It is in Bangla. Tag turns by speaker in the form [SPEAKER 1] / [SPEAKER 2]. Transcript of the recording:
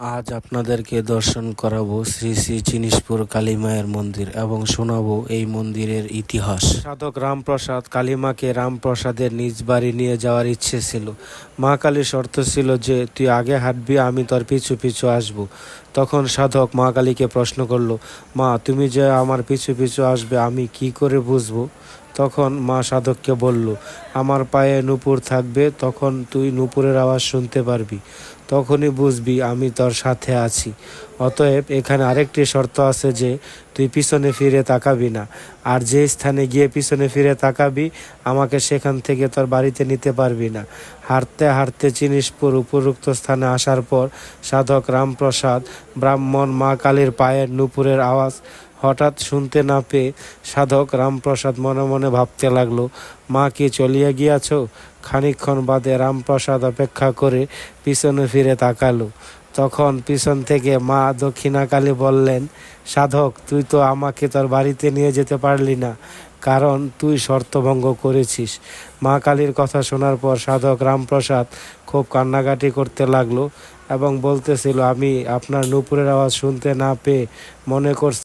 [SPEAKER 1] আজ আপনাদেরকে দর্শন করাবো শ্রী শ্রী চিনিসপুর কালী মায়ের মন্দির এবং শোনাবো এই মন্দিরের ইতিহাস। সাধক রামপ্রসাদ কালীমাকে রামপ্রসাদের নিজ বাড়ি নিয়ে যাওয়ার ইচ্ছে ছিল। মা কালীর শর্ত ছিল যে, তুই আগে হাঁটবি, আমি তোর পিছু পিছু আসব। তখন সাধক মা কালীকে প্রশ্ন করল, মা, তুমি যে আমার পিছু পিছু আসবে, আমি কি করে বুঝব? তখন মা সাধককে বলল, আমার পায়ে নূপুর থাকবে, তখন তুই নূপুরের আওয়াজ শুনতে পারবি। তখনই বুঝবি আমি তোর সাথে আছি। অতএব এখানে আরেকটি শর্ত আছে যে, তুই পিছনে ফিরে তাকাবি না। আর যে স্থানে গিয়ে পিছনে ফিরে তাকাবি, আমাকে সেখান থেকে তোর বাড়িতে নিতে পারবি না। হাঁটতে হাঁটতে চিনিসপুর উপরুক্ত স্থানে আসার পর সাধক রামপ্রসাদ ব্রাহ্মণ মা কালীর পায়ের নুপুরের আওয়াজ হঠাৎ শুনতে না পেয়ে সাধক রামপ্রসাদ মনে মনে ভাবতে লাগল, মা কি চলিয়া গিয়াছ? খানিকক্ষণ বাদে রামপ্রসাদ অপেক্ষা করে পিছনে ফিরে তাকালো। তখন পিছন থেকে মা দক্ষিণাকালী বললেন, সাধক, তুই তো আমাকে তোর বাড়িতে নিয়ে যেতে পারলি না, কারণ তুই শর্তভঙ্গ করেছিস। মা কালীর কথা শোনার পর সাধক রামপ্রসাদ খুব কান্নাকাটি করতে লাগল এবং বলতেছিল, আমি আপনার নুপুরের আওয়াজ শুনতে না পেয়ে মনে করছি